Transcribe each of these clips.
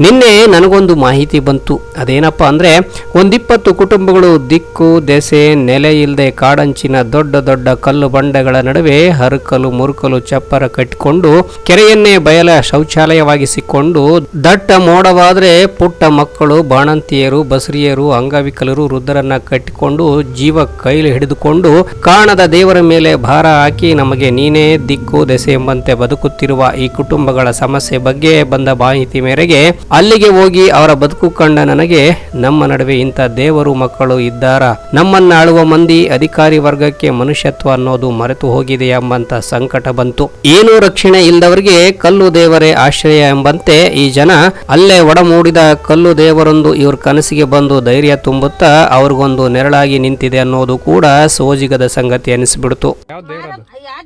ನಿನ್ನೆ ನನಗೊಂದು ಮಾಹಿತಿ ಬಂತು. ಅದೇನಪ್ಪ ಅಂದ್ರೆ, ಒಂದಿಪ್ಪತ್ತು ಕುಟುಂಬಗಳು ದಿಕ್ಕು, ದೆಸೆ, ನೆಲೆ ಇಲ್ಲದೆ ಕಾಡಂಚಿನ ದೊಡ್ಡ ದೊಡ್ಡ ಕಲ್ಲು ಬಂಡೆಗಳ ನಡುವೆ ಹರಕಲು, ಮುರುಕಲು, ಚಪ್ಪರ ಕಟ್ಟಿಕೊಂಡು, ಕೆರೆಯನ್ನೇ ಬಯಲ ಶೌಚಾಲಯವಾಗಿಸಿಕೊಂಡು, ದಟ್ಟ ಮೋಡವಾದರೆ ಪುಟ್ಟ ಮಕ್ಕಳು, ಬಾಣಂತಿಯರು, ಬಸರಿಯರು, ಅಂಗವಿಕಲರು, ವೃದ್ಧರನ್ನ ಕಟ್ಟಿಕೊಂಡು ಜೀವ ಕೈಲಿ ಹಿಡಿದುಕೊಂಡು ಕಾಣದ ದೇವರ ಮೇಲೆ ಭಾರ ಹಾಕಿ ನಮಗೆ ನೀನೇ ದಿಕ್ಕು, ದೆಸೆ ಎಂಬಂತೆ ಬದುಕುತ್ತಿರುವ ಈ ಕುಟುಂಬಗಳ ಸಮಸ್ಯೆ ಬಗ್ಗೆ ಬಂದ ಮಾಹಿತಿ ಮೇರೆಗೆ ಅಲ್ಲಿಗೆ ಹೋಗಿ ಅವರ ಬದುಕು ಕಂಡ ನನಗೆ ನಮ್ಮ ನಡುವೆ ಇಂಥ ದೇವರು ಮಕ್ಕಳು ಇದ್ದಾರ? ನಮ್ಮನ್ನ ಆಳುವ ಮಂದಿ ಅಧಿಕಾರಿ ವರ್ಗಕ್ಕೆ ಮನುಷ್ಯತ್ವ ಅನ್ನೋದು ಮರೆತು ಹೋಗಿದೆ ಎಂಬಂತ ಸಂಕಟ ಬಂತು. ಏನು ರಕ್ಷಣೆ ಇಲ್ಲದವರಿಗೆ ಕಲ್ಲು ದೇವರೇ ಆಶ್ರಯ ಎಂಬಂತೆ ಈ ಜನ ಅಲ್ಲೇ ಒಡಮೂಡಿದ ಕಲ್ಲು ದೇವರೊಂದು ಇವ್ರ ಕನಸಿಗೆ ಬಂದು ಧೈರ್ಯ ತುಂಬುತ್ತಾ ಅವ್ರಿಗೊಂದು ನೆರಳಾಗಿ ನಿಂತಿದೆ ಅನ್ನೋದು ಕೂಡ ಸೋಜಿಗದ ಸಂಗತಿ ಅನಿಸ್ಬಿಡ್ತು. ಯಾವ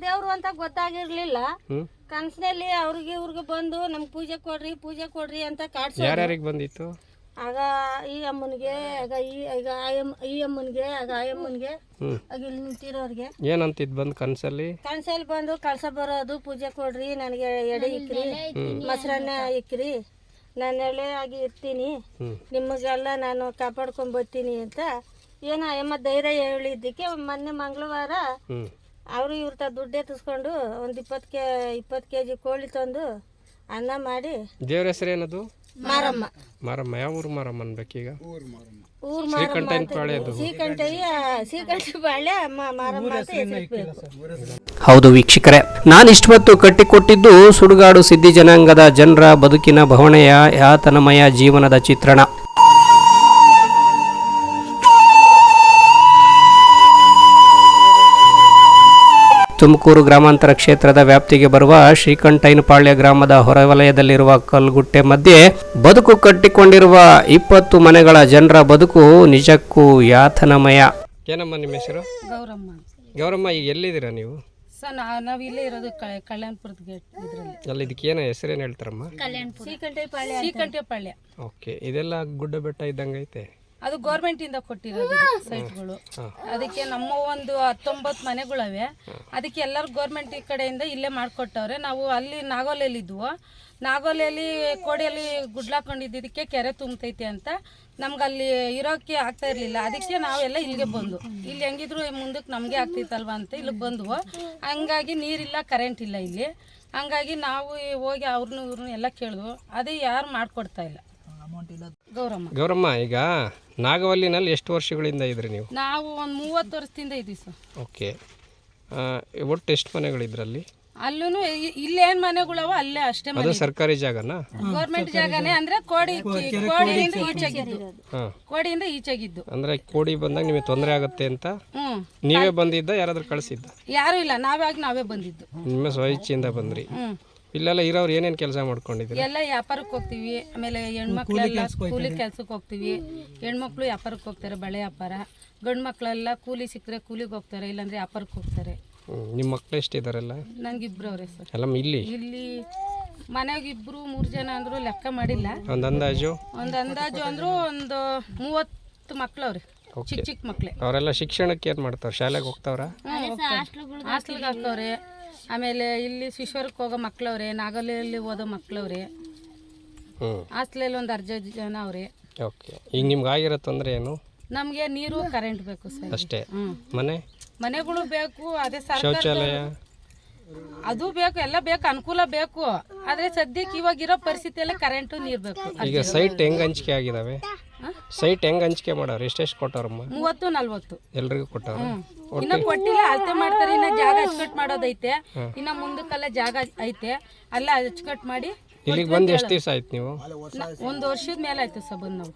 ದೇವರು ಅಂತ ಗೊತ್ತಾಗಿರ್ಲಿಲ್ಲ. ಕನ್ಸಿನಲ್ಲಿ ಅವ್ರಿಗೆ ಇವ್ರಿಗೆ ಬಂದು ನಮ್ಗೆ ಪೂಜೆ ಕೊಡ್ರಿ ಪೂಜೆ ಕೊಡ್ರಿ ಅಂತ ಕಾಡ್ಸಿ ಯಾರ್ಯಾರಿಗೆ ಬಂದಿತ್ತು? ಆಗ ಈ ಅಮ್ಮನಿಗೆ ಆಗ ಈ ಈಗ ಈ ಅಮ್ಮನಿಗೆ ಆಗ ಆ ಅಮ್ಮನಿಗೆ ಹ್ಮ್. ಆಗ ಇಲ್ಲಿ ನಿಂತಿರೋರಿಗೆ. ಏನಂತಿದ್ ಬಂದು ಕನ್ಸಲ್ಲಿ? ಕನ್ಸಲ್ಲಿ ಬಂದು ಕಳ್ಸ ಬರೋದು ಪೂಜೆ ಕೊಡ್ರಿ ನನಗೆ ಎಡೆ ಇಕ್ರಿ ಮೊಸರನ್ನ ಇಕ್ರಿ ನಾನು ಎಳೆ ಆಗಿ ಇರ್ತೀನಿ ನಿಮಗೆಲ್ಲ ನಾನು ಕಾಪಾಡ್ಕೊಂಡ್ ಬರ್ತೀನಿ ಅಂತ ಏನೋ ಅಮ್ಮ ಧೈರ್ಯ ಹೇಳಿದ್ದಕ್ಕೆ ಮೊನ್ನೆ ಮಂಗಳವಾರ ಅವರು ಇವ್ರ ತ ದುಡ್ಡು ಎತ್ತಿಸ್ಕೊಂಡು ಒಂದು ಇಪ್ಪತ್ತು ಕೆ ಇಪ್ಪತ್ತು ಕೆ ಜಿ ಕೋಳಿ ತಂದು ಅನ್ನ ಮಾಡಿ ದೇವ್ರ ಹೆಸರು ಏನದು? ಮಾರಮ್ಮ. ಮಾರಮ್ಮ. ಯಾವ ಊರು ಮಾರಮ್ಮ ಅನ್ಬೇಕೀಗ ಊರ್ ಊರು ಮಾರಮ್ಮ ಶ್ರೀಕಂಠಯ್ಯ ಶ್ರೀಕಂಠ ಬಾಳೆ ಅಮ್ಮ ಮಾರಮ್ಮ ಅಂತ ಹೌದು ವೀಕ್ಷಕರೇ ಕಟ್ಟಿಕೊಟ್ಟಿದ್ದು ಸುಡುಗಾಡು ಸಿದ್ಧಿ ಜನಾಂಗದ ಜನರ ಬದುಕಿನ ಭವಣೆಯ ಯಾತನಮಯ ಜೀವನದ ಚಿತ್ರಣ. ತುಮಕೂರು ಗ್ರಾಮಾಂತರ ಕ್ಷೇತ್ರದ ವ್ಯಾಪ್ತಿಗೆ ಬರುವ ಶ್ರೀಕಂಠೈನಪಾಳ್ಯ ಗ್ರಾಮದ ಹೊರವಲಯದಲ್ಲಿರುವ ಕಲ್ಗುಟ್ಟೆ ಮಧ್ಯೆ ಬದುಕು ಕಟ್ಟಿಕೊಂಡಿರುವ ಇಪ್ಪತ್ತು ಮನೆಗಳ ಜನರ ಬದುಕು ನಿಜಕ್ಕೂ ಯಾತನಮಯ ಏನಮ್ಮ ನಿಮ್ಮ ಹೆಸರು? ಗೌರಮ್ಮ ಗೌರಮ್ಮ ಈಗ ಎಲ್ಲಿದ್ದೀರಾ ನೀವು? ಸರ್ ನಾವು ಇಲ್ಲೇ ಇರೋದು ಕ- ಕಲ್ಯಾಣಪುರದ ಗೇಟ್ ಇದರಲ್ಲಿ. ಅಲ್ಲಿ ಇದಕ್ಕೆ ಏನೋ ಹೆಸರೇನು ಹೇಳ್ತಾರಮ್ಮ? ಕಲ್ಯಾಣಪುರ ಪಾಳ್ಯ ಶ್ರೀಕಂಠಪಾಳ್ಯ. ಓಕೆ ಇದೆಲ್ಲ ಗುಡ್ಡ ಬೆಟ್ಟ ಇದ್ದಂಗೆ ಐತೆ ಅದು ಗೌರ್ಮೆಂಟ್ ಇಂದ ಕೊಟ್ಟಿರೋದು ಸೈಟ್ಗಳು ಅದಕ್ಕೆ ನಮ್ಮ ಒಂದು ಹತ್ತೊಂಬತ್ತು ಮನೆಗಳವೆ. ಅದಕ್ಕೆ ಎಲ್ಲರೂ ಗೌರ್ಮೆಂಟ್ ಕಡೆಯಿಂದ ಇಲ್ಲೇ ಮಾಡಿಕೊಟ್ಟವ್ರೆ. ನಾವು ಅಲ್ಲಿ ನಾಗೋಲೆಯಲ್ಲಿ ಇದ್ವು. ನಾಗೋಲೆಯಲ್ಲಿ ಕೋಡಿಯಲ್ಲಿ ಗುಡ್ಲಾಕೊಂಡಿದ್ದಕ್ಕೆ ಕೆರೆ ತುಂಬ್ತೈತೆ ಅಂತ ನಮ್ಗೆ ಅಲ್ಲಿ ಇರೋಕೆ ಆಗ್ತಾ ಇರಲಿಲ್ಲ. ಅದಕ್ಕೆ ನಾವೆಲ್ಲ ಇಲ್ಲಿಗೆ ಬಂದು. ಇಲ್ಲಿ ಹೆಂಗಿದ್ರು ಮುಂದಕ್ಕೆ ನಮಗೆ ಆಗ್ತಿತ್ತಲ್ವ ಅಂತ ಇಲ್ಲಿಗೆ ಬಂದ್ವು. ಹಂಗಾಗಿ ನೀರಿಲ್ಲ ಕರೆಂಟ್ ಇಲ್ಲ ಇಲ್ಲಿ. ಹಂಗಾಗಿ ನಾವು ಹೋಗಿ ಅವ್ರನ್ನೂ ಇವ್ರನ್ನೂ ಎಲ್ಲ ಕೇಳಿದ್ವು ಅದೇ ಯಾರು ಮಾಡಿಕೊಡ್ತಾ ಇಲ್ಲ. ಗೌರಮ್ಮ. ಗೌರಮ್ಮ ಈಗ ನಾಗವಲ್ಲಿನಲ್ಲಿ ಎಷ್ಟು ವರ್ಷಗಳಿಂದ ಇದ್ರಿ ನೀವು? ನಾವು ಒಂದು ಮೂವತ್ತು ವರ್ಷದಿಂದ ಇದ್ದೀವಿ ಸರ್. ಓಕೆ. ಒಟ್ಟು ಎಷ್ಟು ಮನೆಗಳಿದ್ರಲ್ಲಿ? ಅಲ್ಲೂ ಇಲ್ಲೇನ್ ಮನೆಗಳವ ಅಲ್ಲೇ ಅಷ್ಟೇ ಅದು ಮನೆ. ಸರ್ಕಾರಿ ಜಾಗನಾ? ಗೌರ್ಮೆಂಟ್ ಜಾಗನೇ ಅಂದ್ರೆ ಕೋಡಿ ಕೋಡಿಯಿಂದ ಈಚೆಗಿದ್ದು. ಹಾಂ. ಕೋಡಿಯಿಂದ ಈಚೆಗಿದ್ದು. ಅಂದ್ರೆ ಕೋಡಿ ಬಂದಾಗ ನಿಮಗೆ ತೊಂದರೆ ಆಗುತ್ತೆ ಅಂತ? ನೀವೇ ಬಂದಿದ್ದ ಯಾರಾದ್ರೂ ಕಳಿಸಿದ್ದ? ಯಾರು ಇಲ್ಲ ನಾವೇ ನಾವೇ ಬಂದಿದ್ದು. ನಿಮ್ಮ ಸ್ವಇಚ್ಛೆಯಿಂದ ಬಂದ್ರಿ. ಇಲ್ಲೆಲ್ಲ ಇರೋರು ಏನೇನು ಕೆಲಸ ಮಾಡ್ಕೊಂಡಿದ್ದೀರಿ? ಎಲ್ಲ ವ್ಯಾಪಾರಕ್ಕೆ ಹೋಗ್ತೀವಿ. ಆಮೇಲೆ ಹೆಣ್ಮಕ್ಳೆಲ್ಲ ಕೂಲಿ ಕೆಲ್ಸಕ್ಕೆ ಹೋಗ್ತೀವಿ. ಹೆಣ್ಮಕ್ಳು ವ್ಯಾಪಾರಕ್ಕೆ ಹೋಗ್ತಾರೆ ಬಳೆ ವ್ಯಾಪಾರ. ಗಂಡು ಮಕ್ಕಳೆಲ್ಲ ಕೂಲಿ ಸಿಕ್ಕರೆ ಕೂಲಿಗೆ ಹೋಗ್ತಾರೆ ಇಲ್ಲಾಂದ್ರೆ ವ್ಯಾಪಾರಕ್ಕೆ ಹೋಗ್ತಾರೆ. ಹ್ಮ್. ನಿಮ್ಮ ಮಕ್ಳು ಎಷ್ಟಿದಾರೆಲ್ಲ? ನಂಗಿಬ್ರು ಅವ್ರೆ ಸರ್. ಎಲ್ಲ ಇಲ್ಲಿ? ಇಲ್ಲಿ ಮನೆಯಾಗ ಇಬ್ರು ಮೂರು ಜನ ಅಂದ್ರು ಲೆಕ್ಕ ಮಾಡಿಲ್ಲ. ಒಂದು ಅಂದಾಜು? ಒಂದು ಅಂದಾಜು ಅಂದ್ರು ಒಂದು ಮೂವತ್ತು ಮಕ್ಳವ್ರಿ. ಚಿಕ್ಕ ಚಿಕ್ಕ ಮಕ್ಳೆ. ಅವರೆಲ್ಲ ಶಿಕ್ಷಣಕ್ಕೆ ಏನು ಮಾಡ್ತಾರೆ ಶಾಲೆಗೆ ಹೋಗ್ತಾವ್ರ? ಹಾಸ್ಟೆಲ್ಗೆ ಹಾಕವ್ರೆ ಆಮೇಲೆ ಇಲ್ಲಿ ಶಿಶ್ವರಕ್ಕೆ ಹೋಗೋ ಮಕ್ಳವ್ರೆ ನಾಗಲಿಯಲ್ಲಿ ಓದೋ ಮಕ್ಳವ್ರೆ. ಹ್ಞೂ ಹಾಸ್ಟೆಲಲ್ಲಿ ಒಂದು ಅರ್ಜ ಜನ ಅವ್ರೆ. ಓಕೆ. ಈಗ ನಿಮ್ಗೆ ಆಗಿರೋ ತೊಂದರೆ ಏನು? ನಮಗೆ ನೀರು ಕರೆಂಟ್ ಬೇಕು ಸರ್ ಅಷ್ಟೇ. ಮನೆ? ಮನೆಗಳು ಬೇಕು ಅದೇ ಸರ್ಕಾರ ಶೌಚಾಲಯ? ಅದು ಬೇಕು ಎಲ್ಲ ಬೇಕು ಅನುಕೂಲ ಬೇಕು. ಆದ್ರೆ ಸದ್ಯಕ್ಕೆ ಇವಾಗ ಇರೋ ಪರಿಸ್ಥಿತಿಯಲ್ಲಿ ಕರೆಂಟು ನೀರು ಬೇಕು. ಈಗ ಸೈಟ್ ಹೆಂಗ್ ಹಂಚಿಕೆ ಆಗಿದಾವೆ? ಸೈಟ್ ಹೆಂಗ್ ಹಂಚಿಕೆ ಮಾಡೋರು? ಎಷ್ಟೆಷ್ಟು ಕೊಟ್ಟವ್ರಮ್ಮ? ಮೂವತ್ತು ನಲ್ವತ್ತು. ಎಲ್ರಿಗೂ ಕೊಟ್ಟವ್ರ? ಇನ್ನ ಕೊಟ್ಟಿಲ್ಲ ಅಳತೆ ಮಾಡ್ತಾರೆ ಇನ್ನ ಜಾಗ ಅಚ್ಚುಕಟ್ ಮಾಡೋದೈತೆ. ಇನ್ನ ಮುಂದಕ್ಕೆಲ್ಲ ಜಾಗ ಐತೆ. ಅಲ್ಲ ಅಚ್ಚುಕಟ್ ಮಾಡಿ ಇಲ್ಲಿಗೆ ಬಂದು ಎಷ್ಟು ದಿವಸ ಆಯ್ತು ನೀವು? ಒಂದು ವರ್ಷದ ಮೇಲೆ ಆಯ್ತು ಸರ್ ಬಂದು ನಾವು.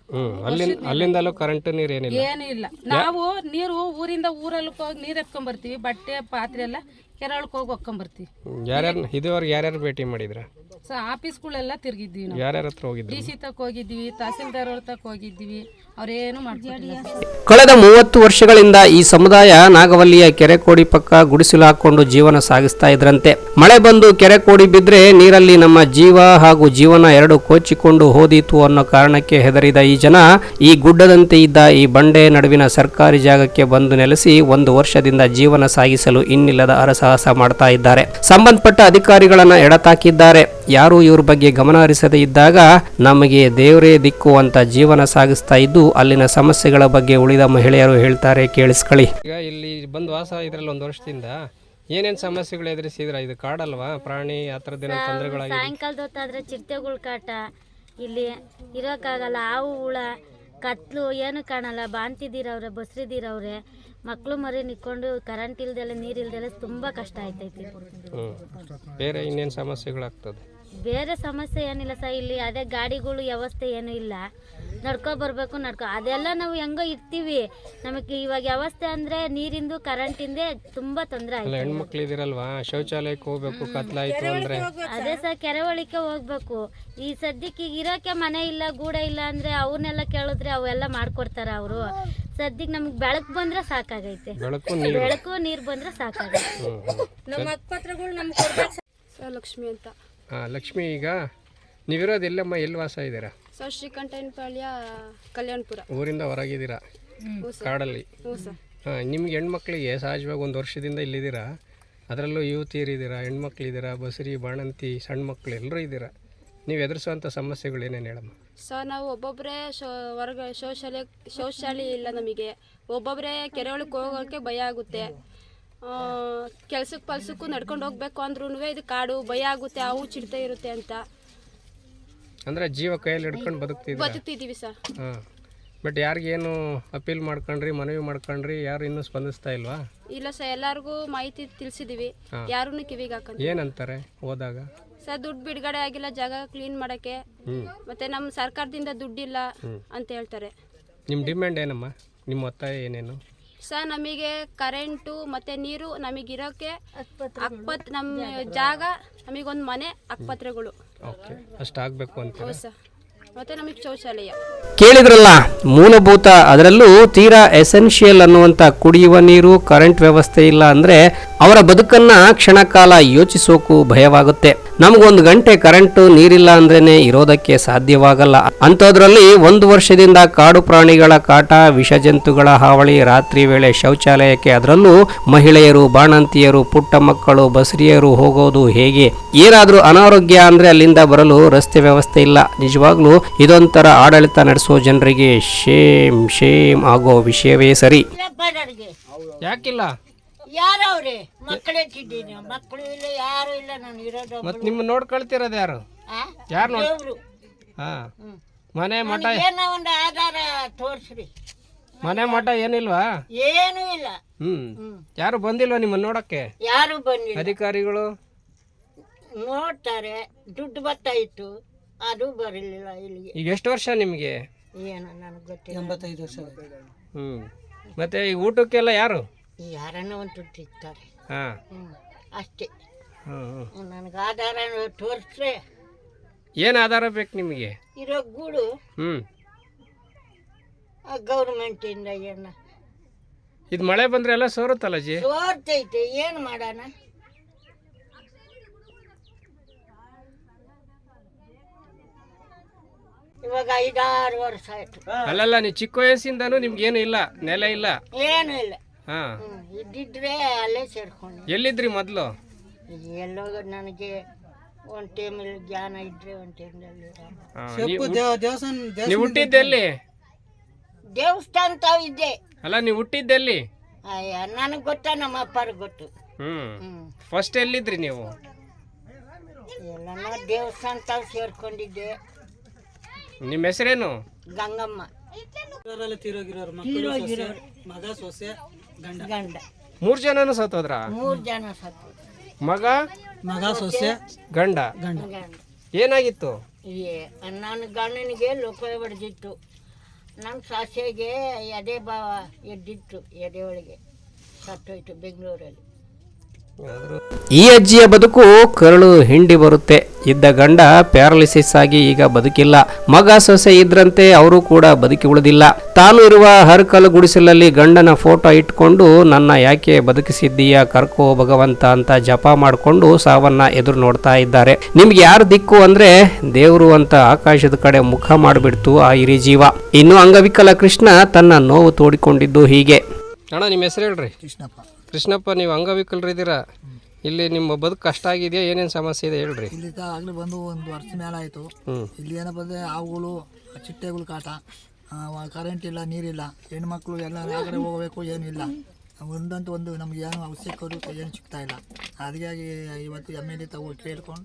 ಅಲ್ಲಿಂದ ಅಲ್ಲಿಂದಲೂ ಕರೆಂಟ್ ನೀರು ಏನಿಲ್ಲ? ಏನು ಇಲ್ಲ. ನಾವು ನೀರು ಊರಿಂದ ಊರಲ್ಲಿ ಹೋಗಿ ನೀರು ಎತ್ಕೊಂಡ್ ಬರ್ತೀವಿ. ಬಟ್ಟೆ ಪಾತ್ರೆ ಎಲ್ಲ ಕೆರಳಕ್ಕೆ ಹೋಗಿ ಹೊಕ್ಕೊಂಬರ್ತೀವಿ ಯಾರ್ಯಾರು ಇದುವರೆಗೆ ಯಾರ್ಯಾರು ಭೇಟಿ ಮಾಡಿದ್ರ? ಸೊ ಆಫೀಸ್ಗಳೆಲ್ಲ ತಿರುಗಿದ್ವಿ ನಾವು. ಯಾರ್ಯಾರ ಹತ್ರ ಹೋಗಿದ್ರು? ಡಿ ಸಿ ತಕ್ಕ ಹೋಗಿದ್ವಿ ತಹಸೀಲ್ದಾರ್ ಅವ್ರ ತಕ್ಕ ಹೋಗಿದ್ವಿ. ಅವ್ರೇನು ಕಳೆದ ಮೂವತ್ತು ವರ್ಷಗಳಿಂದ ಈ ಸಮುದಾಯ ನಾಗವಲ್ಲಿಯ ಕೆರೆ ಕೋಡಿ ಪಕ್ಕ ಗುಡಿಸಲು ಹಾಕೊಂಡು ಜೀವನ ಸಾಗಿಸ್ತಾ ಇದ್ರಂತೆ. ಮಳೆ ಬಂದು ಕೆರೆ ಕೋಡಿ ಬಿದ್ರೆ ನೀರಲ್ಲಿ ನಮ್ಮ ಜೀವ ಹಾಗೂ ಜೀವನ ಎರಡು ಕೋಚಿಕೊಂಡು ಹೋದೀತು ಅನ್ನೋ ಕಾರಣಕ್ಕೆ ಹೆದರಿದ ಈ ಜನ ಈ ಗುಡ್ಡದಂತೆ ಇದ್ದ ಈ ಬಂಡೆ ನಡುವಿನ ಸರ್ಕಾರಿ ಜಾಗಕ್ಕೆ ಬಂದು ನೆಲೆಸಿ ಒಂದು ವರ್ಷದಿಂದ ಜೀವನ ಸಾಗಿಸಲು ಇನ್ನಿಲ್ಲದ ಹರಸಾಹಸ ಮಾಡ್ತಾ ಇದ್ದಾರೆ. ಸಂಬಂಧಪಟ್ಟ ಅಧಿಕಾರಿಗಳನ್ನ ಎಡತಾಕಿದ್ದಾರೆ. ಯಾರು ಇವ್ರ ಬಗ್ಗೆ ಗಮನ ಹರಿಸದೇ ಇದ್ದಾಗ ನಮಗೆ ದೇವರೇ ದಿಕ್ಕು ಅಂತ ಜೀವನ ಸಾಗಿಸ್ತಾ ಇದ್ದು ಅಲ್ಲಿನ ಸಮಸ್ಯೆಗಳ ಬಗ್ಗೆ ಉಳಿದ ಮಹಿಳೆಯರು ಹೇಳ್ತಾರೆ ಕೇಳಿಸ್ಕೊಳ್ಳಿ. ಈಗ ಇಲ್ಲಿ ಬಂದು ವಾಸ ಇದ್ರಲ್ಲಿ ಒಂದು ವರ್ಷದಿಂದ ಏನೇನು ಸಮಸ್ಯೆಗಳು ಎದುರಿಸಿದ್ರ? ಇದು ಕಾಡಲ್ವಾ? ಪ್ರಾಣಿ ಆ ದಿನ ತೊಂದರೆಗಳು ಸಾಯಂಕಾಲದ ಹೊತ್ತಾದ್ರೆ ಚಿರತೆಗಳು ಕಾಟ. ಇಲ್ಲಿ ಇರೋಕ್ಕಾಗಲ್ಲ ಹಾವು ಹುಳ ಕತ್ಲು ಏನು ಕಾಣಲ್ಲ. ಬಾಂತಿದ್ದೀರವ್ರೆ ಬಸ್ರಿದ್ದೀರವ್ರೆ ಮಕ್ಕಳು ಮರಿ ನಿಕ್ಕೊಂಡು ಕರೆಂಟ್ ಇಲ್ದೆಲ್ಲ ನೀರು ಇಲ್ದೆಲೆ ತುಂಬ ಕಷ್ಟ ಆಯ್ತೈತಿ. ಬೇರೆ ಇನ್ನೇನು ಸಮಸ್ಯೆಗಳಾಗ್ತದೆ? ಬೇರೆ ಸಮಸ್ಯೆ ಏನಿಲ್ಲ ಸರ್. ಇಲ್ಲಿ ಅದೇ ಗಾಡಿಗಳು ವ್ಯವಸ್ಥೆ ಏನೂ ಇಲ್ಲ. ನಡ್ಕೊ ಬರಬೇಕು ನಡ್ಕೊ. ಅದೆಲ್ಲ ನಾವು ಹೆಂಗೋ ಇರ್ತೀವಿ. ನಮಗೆ ಇವಾಗ ವ್ಯವಸ್ಥೆ ಅಂದ್ರೆ ನೀರಿಂದು ಕರೆಂಟಿಂದೇ ತುಂಬಾ ತೊಂದರೆ ಆಯ್ತು ಹೆಣ್ಮಕ್ಳು ಇದಿರಲ್ವಾ ಶೌಚಾಲಯಕ್ಕೆ ಹೋಗ್ಬೇಕು ಕತ್ಲಾಯ್ತು ಅಂದ್ರೆ. ಅದೇ ಸರ್ ಕೆರೆವಳಿಕೆ ಹೋಗ್ಬೇಕು. ಈ ಸದ್ಯಕ್ಕೆ ಈಗ ಇರೋಕೆ ಮನೆ ಇಲ್ಲ ಗೂಡ ಇಲ್ಲ ಅಂದ್ರೆ ಅವನ್ನೆಲ್ಲ ಕೇಳಿದ್ರೆ ಅವೆಲ್ಲ ಮಾಡ್ಕೊಡ್ತಾರ ಅವರು. ಸದ್ಯಕ್ಕೆ ನಮ್ಗೆ ಬೆಳಕು ಬಂದ್ರೆ ಸಾಕಾಗೈತೆ. ಬೆಳಕು ನೀರು. ಬೆಳಕು ನೀರು ಬಂದ್ರೆ ಸಾಕಾಗೈತೆ. ನಮ್ಮ ಹಕ್ಕುಪತ್ರಗಳು ನಮ್ಗೆ ಲಕ್ಷ್ಮಿ ಅಂತ. ಲಕ್ಷ್ಮಿ ಈಗ ನೀವಿರೋದು ಎಲ್ಲಮ್ಮ ಎಲ್ಲಿ ವಾಸ ಇದ್ದೀರಾ? ಸರ್ ಶ್ರೀಕಂಠನಪಾಳ್ಯ ಕಲ್ಯಾಣಪುರ. ಊರಿಂದ ಹೊರಗಿದ್ದೀರಾ? ಕಾಡಲ್ಲಿ? ಹ್ಞೂ ಸರ್. ಹಾಂ ನಿಮ್ಗೆ ಹೆಣ್ಮಕ್ಳಿಗೆ ಸಹಜವಾಗಿ ಒಂದು ವರ್ಷದಿಂದ ಇಲ್ಲಿದ್ದೀರಾ? ಅದರಲ್ಲೂ ಯುವತಿಯರಿದ್ದೀರಾ ಹೆಣ್ಮಕ್ಳಿದ್ದೀರಾ ಬಸರಿ ಬಾಣಂತಿ ಸಣ್ಣ ಮಕ್ಕಳು ಎಲ್ಲರೂ ಇದ್ದೀರಾ? ನೀವು ಎದುರಿಸುವಂಥ ಸಮಸ್ಯೆಗಳು ಏನೇನು ಹೇಳಮ್ಮ? ಸರ್ ನಾವು ಒಬ್ಬೊಬ್ಬರೇ ಶೋ ಹೊರಗ ಶೌಚಾಲಯ ಶೌಚಾಲಯ ಇಲ್ಲ ನಮಗೆ. ಒಬ್ಬೊಬ್ಬರೇ ಕೆರೆ ಒಳಗೆ ಹೋಗೋಕ್ಕೆ ಭಯ ಆಗುತ್ತೆ. ಕೆಲ್ಸಕ್ಕೆ ಪಲ್ಸಕ್ಕೂ ನಡ್ಕೊಂಡು ಹೋಗ್ಬೇಕು ಅಂದ್ರೂ ಇದು ಕಾಡು ಭಯ ಆಗುತ್ತೆ ಅವು ಚಿಡ್ತಾ ಇರುತ್ತೆ ಅಂತ. ಅಂದರೆ ಜೀವ ಕೈಯಲ್ಲಿ ಹಿಡ್ಕೊಂಡು ಬದುಕ್ತೀವಿ ಬದುಕ್ತಿದ್ದೀವಿ ಸರ್. ಹಾಂ. ಬಟ್ ಯಾರಿಗೇನು ಅಪೀಲ್ ಮಾಡ್ಕೊಂಡ್ರಿ ಮನವಿ ಮಾಡ್ಕೊಂಡ್ರಿ ಯಾರು ಇನ್ನೂ ಸ್ಪಂದಿಸ್ತಾ ಇಲ್ವಾ? ಇಲ್ಲ ಸರ್ ಎಲ್ಲರಿಗೂ ಮಾಹಿತಿ ತಿಳಿಸಿದೀವಿ. ಯಾರೂ ಕಿವಿಗೆ ಏನಂತಾರೆ ಹೋದಾಗ? ಸರ್ ದುಡ್ಡು ಬಿಡುಗಡೆ ಆಗಿಲ್ಲ ಜಾಗ ಕ್ಲೀನ್ ಮಾಡೋಕ್ಕೆ. ಮತ್ತೆ ನಮ್ಮ ಸರ್ಕಾರದಿಂದ ದುಡ್ಡಿಲ್ಲ ಅಂತ ಹೇಳ್ತಾರೆ. ನಿಮ್ಮ ಡಿಮ್ಯಾಂಡ್ ಏನಮ್ಮ? ನಿಮ್ಮ ಒತ್ತಾಯ ಏನೇನು? ಸರ್ ನಮಗೆ ಕರೆಂಟು ಮತ್ತೆ ನೀರು ನಮಗಿರೋಕ್ಕೆ ಅಕ್ಪತ್ ನಮ್ಮ ಜಾಗ. ನಮಗೊಂದು ಮನೆ ಆಸ್ಪತ್ರೆಗಳು ಓಕೆ ಅಷ್ಟು ಆಗಬೇಕು ಅಂತ ಸರ್. ಕೇಳಿದ್ರಲ್ಲ, ಮೂಲಭೂತ ಅದರಲ್ಲೂ ತೀರಾ ಎಸೆನ್ಷಿಯಲ್ ಅನ್ನುವಂಥ ಕುಡಿಯುವ ನೀರು ಕರೆಂಟ್ ವ್ಯವಸ್ಥೆ ಇಲ್ಲ ಅಂದ್ರೆ ಅವರ ಬದುಕನ್ನ ಕ್ಷಣಕಾಲ ಯೋಚಿಸೋಕು ಭಯವಾಗುತ್ತೆ. ನಮಗೊಂದು ಗಂಟೆ ಕರೆಂಟ್ ನೀರಿಲ್ಲ ಅಂದ್ರೇನೆ ಇರೋದಕ್ಕೆ ಸಾಧ್ಯವಾಗಲ್ಲ. ಅಂಥದ್ರಲ್ಲಿ ಒಂದು ವರ್ಷದಿಂದ ಕಾಡು ಪ್ರಾಣಿಗಳ ಕಾಟ, ವಿಷಜಂತುಗಳ ಹಾವಳಿ, ರಾತ್ರಿ ವೇಳೆ ಶೌಚಾಲಯಕ್ಕೆ ಅದರಲ್ಲೂ ಮಹಿಳೆಯರು, ಬಾಣಂತಿಯರು, ಪುಟ್ಟ ಮಕ್ಕಳು, ಬಸರಿಯರು ಹೋಗೋದು ಹೇಗೆ? ಏನಾದ್ರೂ ಅನಾರೋಗ್ಯ ಅಂದ್ರೆ ಅಲ್ಲಿಂದ ಬರಲು ರಸ್ತೆ ವ್ಯವಸ್ಥೆ ಇಲ್ಲ. ನಿಜವಾಗ್ಲೂ ಇದೊಂಥರ ಆಡಳಿತ ನಡೆಸೋ ಜನರಿಗೆ ಶೇಮ್ ಶೇಮ್ ಆಗೋ ವಿಷಯವೇ ಸರಿ. ಯಾಕಿಲ್ಲ? ಯಾರವ್ರೆ? ಮಕ್ಕಳೇ ತಿದ್ದೀನಿ ಮಕ್ಕಳು ಇಲ್ಲ ಯಾರು ಇಲ್ಲ ನಾನು ಇರೋದು ಮತ್ತು ನಿಮ್ಮ ನೋಡ್ಕೊಳ್ತಿರೋದು ಯಾರು? ಯಾರು ನೋಡ್ ದೇವ್ರು. ಹಾಂ. ಮನೆ ಮಠ ಏನೋ ಒಂದು ಆಧಾರ ತೋರಿಸ್ರಿ. ಮನೆ ಮಠ ಏನಿಲ್ವಾ? ಏನೂ ಇಲ್ಲ. ಹ್ಮ್. ಯಾರು ಬಂದಿಲ್ವಾ ನಿಮ್ಮನ್ನು ನೋಡಕ್ಕೆ? ಯಾರು ಬಂದಿಲ್ಲ. ಅಧಿಕಾರಿಗಳು? ನೋಡ್ತಾರೆ. ದುಡ್ಡು ಬರ್ತಾ ಇತ್ತು ಅದು ಬರಲಿಲ್ಲ ಇಲ್ಲಿಗೆ. ಈಗ ಎಷ್ಟು ವರ್ಷ ನಿಮಗೆ? ಏನೋ ನನಗೆ ಗೊತ್ತಿಲ್ಲ. ಎಂಬತ್ತೈದು ವರ್ಷ ಹ್ಞೂ ಮತ್ತೆ ಈ ಊಟಕ್ಕೆಲ್ಲ ಯಾರು? ಯಾರನ್ನ ಒಂದು ತುಟ್ಟಿ ಇರ್ತಾರೆ. ಹಾಂ. ಹ್ಞೂ ಅಷ್ಟೇ. ಹ್ಞೂ ಹ್ಞೂ ನನಗೆ ಆಧಾರ ತೋರಿಸ್ರೆ ಏನು ಆಧಾರ ಬೇಕು ನಿಮಗೆ? ಇರೋ ಗೂಡು ಹ್ಞೂ ಗೌರ್ಮೆಂಟಿಂದ ಏನು ಇದು ಮಳೆ ಬಂದ್ರೆ ಎಲ್ಲ ಸೋರುತ್ತಲ್ಲ ಜಿ ಸೋರ್ತೈತೆ. ಏನು ಮಾಡೋಣ? ಇವಾಗ ಐದಾರು ವರ್ಷ ಆಯ್ತು. ಅಲ್ಲಲ್ಲ ನೀವು ಚಿಕ್ಕ ವಯಸ್ಸಿಂದನೂ ನಿಮ್ಗೇನು ಇಲ್ಲ ನೆಲೆ ಇಲ್ಲ? ಏನು ಇಲ್ಲ. ಹಾಂ. ಹ್ಮ್, ಇದ್ದಿದ್ರೆ ಅಲ್ಲೇ ಸೇರ್ಕೊಂಡು. ಎಲ್ಲಿದ್ರಿ ಮೊದಲು? ಎಲ್ಲೋ ನನಗೆ ಒಂದು ಟೈಮಲ್ಲಿ ಜ್ಞಾನ ಇದ್ರೆ ಒಂದು ಟೈಮಲ್ಲಿ ನೀವು ಹುಟ್ಟಿದ್ದೆಲ್ಲಿ? ದೇವಸ್ಥಾನ ತಾವು ಇದ್ದೆ. ಅಲ್ಲ ನೀವು ಹುಟ್ಟಿದ್ದೆಲ್ಲಿ? ಅಯ್ಯ ನನಗೆ ಗೊತ್ತ ನಮ್ಮ ಅಪ್ಪರಿಗೆ ಗೊತ್ತು. ಹ್ಮ್. ಹ್ಞೂ ಫಸ್ಟ್ ಎಲ್ಲಿದ್ರಿ ನೀವು? ಎಲ್ಲ ದೇವಸ್ಥಾನ ತಾವು ಸೇರ್ಕೊಂಡಿದ್ದೆ. ನಿಮ್ಮ ಹೆಸರೇನು? ಗಂಗಮ್ಮ. ತೀರೋಗಿರೋರು ಗಂಡ. ಗಂಡ. ಮೂರು ಜನನು ಸತ್ತೋದ್ರ? ಮೂರು ಜನ ಸತ್ತು. ಮಗ? ಸೊಸೆ ಗಂಡ. ಗಂಡ. ಏನಾಗಿತ್ತು? ಏ ನನ್ನ ಗಂಡನಿಗೆ ಲೋಕ ಹೊಡೆದಿತ್ತು ನಮ್ಮ ಸಾಸೆಗೆ ಎದೆ ಭಾವ ಎದ್ದಿತ್ತು ಎದೆ ಒಳಗೆ. ಸತ್ತೋಯ್ತು ಬೆಂಗಳೂರಲ್ಲಿ. ಈ ಅಜ್ಜಿಯ ಬದುಕು ಕರಳು ಹಿಂಡಿ ಬರುತ್ತೆ. ಇದ್ದ ಗಂಡ ಪ್ಯಾರಲಿಸಿಸ್ ಆಗಿ ಈಗ ಬದುಕಿಲ್ಲ. ಮಗ ಸೊಸೆ ಇದ್ರಂತೆ ಅವರು ಕೂಡ ಬದುಕಿ ಉಳಿದಿಲ್ಲ. ತಾನು ಇರುವ ಹರ್ಕಲ್ ಗುಡಿಸಲಲ್ಲಿ ಗಂಡನ ಫೋಟೋ ಇಟ್ಕೊಂಡು ನನ್ನ ಯಾಕೆ ಬದುಕಿಸಿದ್ದೀಯ ಕರ್ಕೋ ಭಗವಂತ ಅಂತ ಜಪ ಮಾಡಿಕೊಂಡು ಸಾವನ್ನ ಎದುರು ನೋಡ್ತಾ ಇದ್ದಾರೆ. ನಿಮ್ಗೆ ಯಾರು ದಿಕ್ಕು ಅಂದ್ರೆ ದೇವರು ಅಂತ ಆಕಾಶದ ಕಡೆ ಮುಖ ಮಾಡಿಬಿಡ್ತು ಆ ಹಿರಿ ಜೀವ. ಇನ್ನು ಅಂಗವಿಕಲ ಕೃಷ್ಣ ತನ್ನ ನೋವು ತೋಡಿಕೊಂಡಿದ್ದು ಹೀಗೆ. ಅಣ್ಣ ನಿಮ್ಮ ಹೆಸರು ಹೇಳ್ರಿ. ಕೃಷ್ಣಪ್ಪ. ಕೃಷ್ಣಪ್ಪ ನೀವು ಅಂಗವಿಕಲರಿದ್ದೀರಾ? ಇಲ್ಲಿ ನಿಮ್ಮ ಬದುಕು ಕಷ್ಟ ಆಗಿದೆಯಾ? ಏನೇನು ಸಮಸ್ಯೆ ಇದೆ ಹೇಳ್ರಿ. ಇಲ್ಲಿ ಆಗಲೇ ಬಂದು ಒಂದು ವರ್ಷ ಮೇಲೆ ಆಯಿತು. ಇಲ್ಲಿ ಏನಪ್ಪ ಅಂದರೆ ಹಾವುಗಳು ಚಿಟ್ಟೆಗಳು ಕಾಟ ಕರೆಂಟ್ ಇಲ್ಲ ನೀರಿಲ್ಲ ಹೆಣ್ಮಕ್ಳು ಎಲ್ಲ ಕಡೆ ಹೋಗಬೇಕು ಏನಿಲ್ಲ ಒಂದಂತೂ ಒಂದು ನಮ್ಗೆ ಏನು ಅವಶ್ಯಕರು ಏನು ಸಿಗ್ತಾ ಇಲ್ಲ. ಅದಕ್ಕಾಗಿ ಇವತ್ತು ಎಂ ಎಲ್ ಎ ತಗೋ ಕೇಳ್ಕೊಂಡು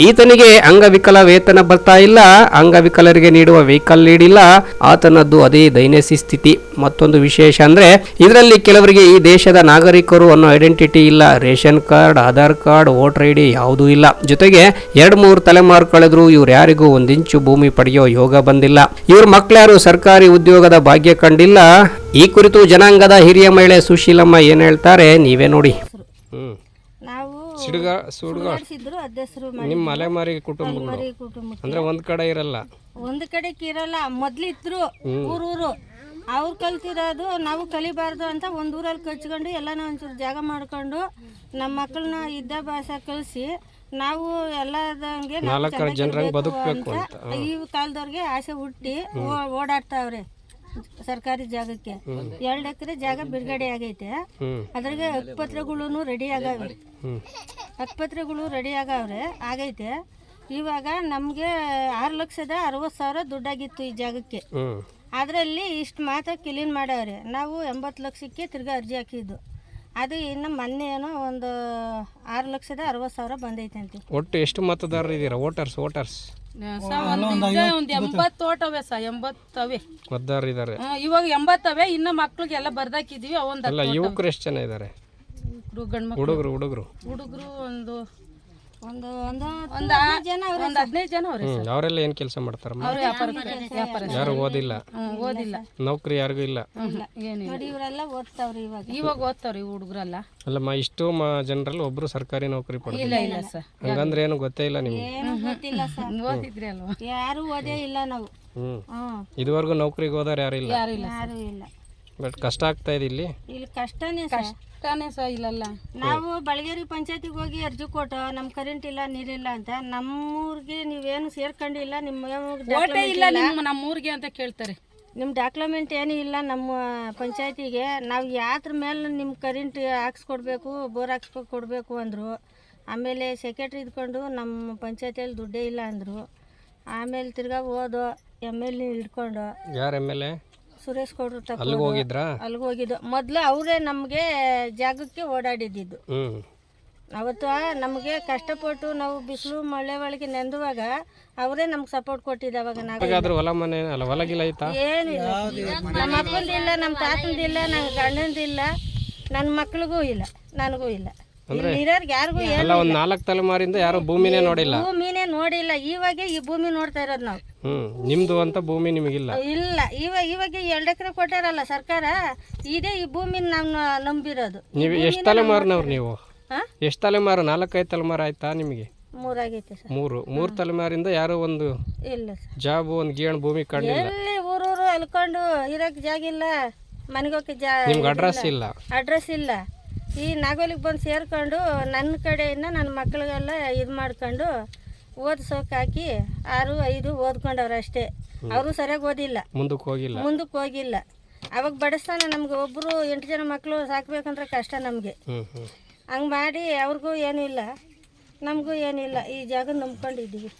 ಈತನಿಗೆ ಅಂಗವಿಕಲ ವೇತನ ಬರ್ತಾ ಇಲ್ಲ, ಅಂಗವಿಕಲರಿಗೆ ನೀಡುವ ವೆಹಿಕಲ್ ನೀಡಿಲ್ಲ. ಆತನದ್ದು ಅದೇ ದೈನಸಿ ಸ್ಥಿತಿ. ಮತ್ತೊಂದು ವಿಶೇಷ ಅಂದ್ರೆ, ಇದರಲ್ಲಿ ಕೆಲವರಿಗೆ ಈ ದೇಶದ ನಾಗರಿಕರು ಅನ್ನೋ ಐಡೆಂಟಿಟಿ ಇಲ್ಲ. Ration card, Aadhaar card, voter I D ಯಾವುದೂ ಇಲ್ಲ. ಜೊತೆಗೆ ಎರಡ್ ಮೂರು ತಲೆಮಾರು ಕಳೆದ್ರು ಇವ್ರು ಯಾರಿಗೂ ಒಂದಿಂಚು ಭೂಮಿ ಪಡೆಯೋ ಯೋಗ ಬಂದಿಲ್ಲ. ಇವ್ರ ಮಕ್ಕಳ್ಯಾರು ಸರ್ಕಾರಿ ಉದ್ಯೋಗದ ಭಾಗ್ಯ ಕಂಡಿಲ್ಲ. ಈ ಕುರಿತು ಜನಾಂಗದ ಹಿರಿಯ ಮಹಿಳೆ ಸುಶೀಲಮ್ಮ ಏನ್ ಹೇಳ್ತಾರೆ, ನೀವೇ ನೋಡಿ. ಸಿಡುಗ ಸುಡುಗ ಮಾಡಿಸಿದ್ರು ಅಧ್ಯಕ್ಷರು ನಿಮ್ಮ ಅಲೆಮಾರಿ ಕುಟುಂಬಗಳು. ಕುಟುಂಬಕ್ಕೆ. ಅಂದ್ರೆ ಒಂದ್ ಕಡೆ ಇರಲ್ಲ. ಒಂದ್ ಕಡೆ ಇರಲ್ಲ ಮೊದ್ಲಿದ್ರು ಊರೂರು. ಅವ್ರು ಕಲ್ತಿರೋದು ನಾವು ಕಲಿಬಾರ್ದು ಅಂತ ಒಂದು ಊರಲ್ಲಿ ಕಚ್ಕೊಂಡು ಎಲ್ಲನೂ ಒಂಚೂರು ಜಾಗ ಮಾಡ್ಕೊಂಡು ನಮ್ಮ ಮಕ್ಕಳನ್ನ ವಿದ್ಯಾಭ್ಯಾಸ ಕಲಿಸಿ ನಾವು ಎಲ್ಲದಂಗೆ ನಾಲ್ಕು ಜನರಂಗೆ ಬದುಕಬೇಕು ಅಂತ ಈ ಕಾಲದವ್ರಿಗೆ ಆಸೆ ಹುಟ್ಟಿ ಓಡಾಡ್ತಾವ್ರೆ. ಸರ್ಕಾರಿ ಜಾಗಕ್ಕೆ. ಎರಡು ಎಕರೆ ಜಾಗ ಬಿಡುಗಡೆ ಆಗೈತೆ. ಅದ್ರಾಗೆ ಹಕ್ಕುಪತ್ರಗಳು ರೆಡಿ ಆಗವೆ ಹ್ಮ್. ಹಕ್ಕುಪತ್ರಗಳು ರೆಡಿ ಆಗವ್ರೆ ಆಗೈತೆ. ಇವಾಗ ನಮಗೆ ಆರು ಲಕ್ಷದ ಅರವತ್ತು ಸಾವಿರ ದುಡ್ಡಾಗಿತ್ತು ಈ ಜಾಗಕ್ಕೆ. ಅದರಲ್ಲಿ ಇಷ್ಟು ಮಾತ್ರ ಕ್ಲೀನ್ ಮಾಡವ್ರೆ. ನಾವು ಎಂಬತ್ತು ಲಕ್ಷಕ್ಕೆ ತಿರ್ಗಾ ಅರ್ಜಿ ಹಾಕಿದ್ದು. ಅದು ಇನ್ನು ಮೊನ್ನೆ ಏನೋ ಒಂದು ಆರು ಲಕ್ಷದ ಅರವತ್ತು ಸಾವಿರ ಬಂದೈತೆ ಅಂತ. ಒಟ್ಟು ಎಷ್ಟು ಮತದಾರರು ಇದ್ದೀರಾ ವೋಟರ್ಸ್ ವೋಟರ್ಸ್ ಒಂದು ಎಂಬತ್ತು ಓಟವೆ ಸ ಎಂಬತ್ತವೆ. ಮತದಾರರು ಇದ್ದಾರೆ ಇವಾಗ ಎಂಬತ್ತವೆ ಇನ್ನ ಮಕ್ಳಿಗೆಲ್ಲ ಬರ್ದಾಕಿದೀವಿ ಒಂದು ಅಲ್ಲ ಯುವಕರು ಎಷ್ಟು ಜನ ಇದ್ದಾರೆ ಗಂಡು ಹುಡುಗರು ಹುಡುಗರು. ಹುಡುಗರು ಒಂದು ಒಂದು ಒಂದು ಒಂದು ಜನ ಒಂದು ಹದಿನೈದು ಜನ ಅವ್ರೆ ಹ್ಮ್ ಅವರೆಲ್ಲ ಏನ್ ಕೆಲಸ ಮಾಡ್ತಾರಮ್ಮ? ಅವ್ರು ವ್ಯಾಪಾರ ವ್ಯಾಪಾರ ಯಾರು ಓದಿಲ್ಲ? ಓದಿಲ್ಲ. ನೌಕರಿ ಯಾರಿಗೂ ಇಲ್ಲ. ಏನಿಲ್ಲ. ನೋಡಿ ಇವರೆಲ್ಲ ಓದ್ತಾವ್ರಿ ಇವಾಗ. ಇವಾಗ ಓದ್ತಾವ್ರಿ ಹುಡುಗರೆಲ್ಲ. ಅಲ್ಲಮ್ಮ ಇಷ್ಟು ಮ ಜನರಲ್ಲಿ ಒಬ್ರು ಸರ್ಕಾರಿ ನೌಕರಿ ಪಡೆದಿಲ್ಲ. ಇಲ್ಲ ಇಲ್ಲ ಸರ್. ಹಂಗಂದ್ರೆ ಏನು ಗೊತ್ತೇ ಇಲ್ಲ ನಿಮ್ಗೆ. ಏನು ಗೊತ್ತಿಲ್ಲ ಸರ್. ಓದಿದ್ರಿ ಅಲ್ವಾ? ಯಾರು ಓದೇ ಇಲ್ಲ ನಾವು. ಹ್ಮ್. ಹ್ಮ್. ಇದುವರೆಗೂ ನೌಕರಿಗೆ ಇಲ್ಲ? ಯಾರು ಇಲ್ಲ ಯಾರು ಇಲ್ಲ. ಬಟ್ ಕಷ್ಟ ಆಗ್ತಾ ಇದೆ ಇಲ್ಲಿ. ಇಲ್ಲಿ ಕಷ್ಟನೇ ಕಷ್ಟನೇ ಸಹ ಇಲ್ಲಲ್ಲ. ನಾವು ಬಳಗೇರಿ ಪಂಚಾಯತಿಗೆ ಹೋಗಿ ಅರ್ಜಿ ಕೊಟ್ಟು ನಮ್ಮ ಕರೆಂಟ್ ಇಲ್ಲ ನೀರಿಲ್ಲ ಅಂತ ನಮ್ಮೂರಿಗೆ ನೀವೇನು ಸೇರ್ಕೊಂಡಿಲ್ಲ ನಿಮ್ಮ ನಮ್ಮ ಇಲ್ಲ ನಿಮ್ಮ ನಮ್ಮೂರಿಗೆ ಅಂತ ಕೇಳ್ತಾರೆ. ನಿಮ್ಮ ಡಾಕ್ಯುಮೆಂಟ್ ಏನೂ ಇಲ್ಲ ನಮ್ಮ ಪಂಚಾಯತಿಗೆ ನಾವು ಯಾತ್ರ ಮೇಲೆ ನಿಮ್ಮ ಕರೆಂಟ್ ಹಾಕ್ಸ್ಕೊಡ್ಬೇಕು ಬೋರ್ ಹಾಕ್ಸ್ಕೊ ಕೊಡಬೇಕು ಅಂದರು. ಆಮೇಲೆ ಸೆಕ್ರೆಟ್ರಿ ಇದ್ಕೊಂಡು ನಮ್ಮ ಪಂಚಾಯತಿಯಲ್ಲಿ ದುಡ್ಡೇ ಇಲ್ಲ ಅಂದರು. ಆಮೇಲೆ ತಿರ್ಗಾ ಹೋದು ಎಂ ಎಲ್ ಹಿಡ್ಕೊಂಡು ಯಾರು ಎಂ ಎಲ್ ಎ ಸುರೇಶ್ ಗೌಡ್ರು ಅಲ್ಲಿಗೆ ಹೋಗಿದ್ರಾ? ಅಲ್ಲಿಗೆ ಹೋಗಿದ್ದು. ಮೊದಲು ಅವರೇ ನಮಗೆ ಜಾಗಕ್ಕೆ ಓಡಾಡಿದ್ದು ಹ್ಮ್. ಅವತ್ತು ನಮಗೆ ಕಷ್ಟಪಟ್ಟು ನಾವು ಬಿಸಿಲು ಮಳೆ ಒಳಗೆ ನೆಂದುವಾಗ ಅವರೇ ನಮ್ಗೆ ಸಪೋರ್ಟ್ ಕೊಟ್ಟಿದ್ದು ಅವಾಗ ಯಾವಾಗಾದ್ರೂ ಹೊಲ ಮನೆ ಅಲ್ಲ ಹೊಲಗಿಲ್ಲ ಐತಾ? ಏನಿಲ್ಲ. ನಮ್ಮ ಅಪ್ಪಂದಿಲ್ಲ ನಮ್ಮ ತಾತಂದಿಲ್ಲ ನನ್ನ ಗಂಡಂದಿಲ್ಲ ನನ್ನ ಮಕ್ಳಿಗೂ ಇಲ್ಲ ನನಗೂ ಇಲ್ಲ. ಇರೋರ್ಗೆ ಯಾರಿಗೂ ಅಲ್ಲ ಒಂದ್ ನಾಲ್ಕು ತಲೆಮಾರಿಂದ ಯಾರು ಭೂಮಿನೇ ನೋಡಿಲ್ಲ. ಭೂಮಿನೇ ನೋಡಿಲ್ಲ. ಇವಾಗ ಈ ಭೂಮಿ ನೋಡ್ತಾ ಇರೋದು ನಾವು. ಹ್ಮ್ ನಿಮ್ದು ಅಂತ ಭೂಮಿ ನಿಮಗಿಲ್ಲ. ಇಲ್ಲ ಇವಾಗ ಇವಾಗ ಎರಡು ಎಕರೆ ಕೊಟ್ಟಾರಲ್ಲ ಸರ್ಕಾರ ಇದೇ ಈ ಭೂಮಿನ ನಾವು ನಂಬಿರೋದು. ನೀವು ಎಷ್ಟು ತಲೆಮಾರಿನವ್ರು ನೀವು? ಎಷ್ಟು ತಲೆಮಾರು? ನಾಲ್ಕೈದು ತಲೆಮಾರು ಆಯ್ತಾ ನಿಮಗೆ? ಮೂರಾಗೈತೆ ಸರ್. ಮೂರು. ಮೂರು ತಲೆಮಾರಿಂದ ಯಾರೋ ಒಂದು ಇಲ್ಲ ಸರ್. ಜಾಬ್ ಒಂದು ಗೇಣ್ ಭೂಮಿ ಕಂಡಿಲ್ಲ ಎಲ್ಲಿ ಊರು ಅಲ್ಕೊಂಡು ಇರೋಕೆ ಜಾಗ ಇಲ್ಲ. ಮನೆಗೋಕೆ ಜಾ ನಿಮ್ಗೆ ಅಡ್ರೆಸ್ ಇಲ್ಲ. ಅಡ್ರೆಸ್ ಇಲ್ಲ. ಈ ನಾಗೋಲಿಗೆ ಬಂದು ಸೇರಿಕೊಂಡು ನನ್ನ ಕಡೆಯಿಂದ ನನ್ನ ಮಕ್ಕಳಿಗೆಲ್ಲ ಇದು ಮಾಡ್ಕೊಂಡು ಓದಿಸೋಕೆ ಹಾಕಿ ಆರು ಐದು ಓದ್ಕೊಂಡವ್ರು ಅಷ್ಟೇ. ಅವರು ಸರಿಯಾಗಿ ಓದಿಲ್ಲ. ಮುಂದಕ್ಕೆ ಹೋಗಿಲ್ಲ. ಮುಂದಕ್ಕೆ ಹೋಗಿಲ್ಲ. ಅವಾಗ ಬಡಿಸ್ತಾನೆ ನಮ್ಗೆ ಒಬ್ಬರು ಎಂಟು ಜನ ಮಕ್ಕಳು ಸಾಕ್ಬೇಕಂದ್ರೆ ಕಷ್ಟ ನಮಗೆ. ಹ್ಮ್ ಹ್ಮ್. ಹಂಗೆ ಮಾಡಿ ಅವ್ರಿಗೂ ಏನೂ ಇಲ್ಲ. ನಮಗೂ ಏನಿಲ್ಲ ಈ ಜಾಗ ನಂಬ್ಕೊಂಡಿದ್ದೀವಿ.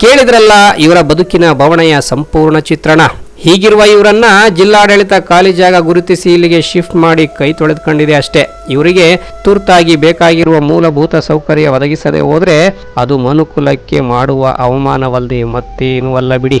ಕೇಳಿದ್ರಲ್ಲ ಇವರ ಬದುಕಿನ ಬವಣೆಯ ಸಂಪೂರ್ಣ ಚಿತ್ರಣ. ಹೀಗಿರುವ ಇವರನ್ನ ಜಿಲ್ಲಾಡಳಿತ ಖಾಲಿ ಜಾಗ ಗುರುತಿಸಿ ಇಲ್ಲಿಗೆ ಶಿಫ್ಟ್ ಮಾಡಿ ಕೈ ತೊಳೆದುಕೊಂಡಿದೆ ಅಷ್ಟೇ. ಇವರಿಗೆ ತುರ್ತಾಗಿ ಬೇಕಾಗಿರುವ ಮೂಲಭೂತ ಸೌಕರ್ಯ ಒದಗಿಸದೆ ಹೋದ್ರೆ ಅದು ಮನುಕುಲಕ್ಕೆ ಮಾಡುವ ಅವಮಾನವಲ್ಲದೆ ಮತ್ತೇನೂ ಅಲ್ಲ ಬಿಡಿ.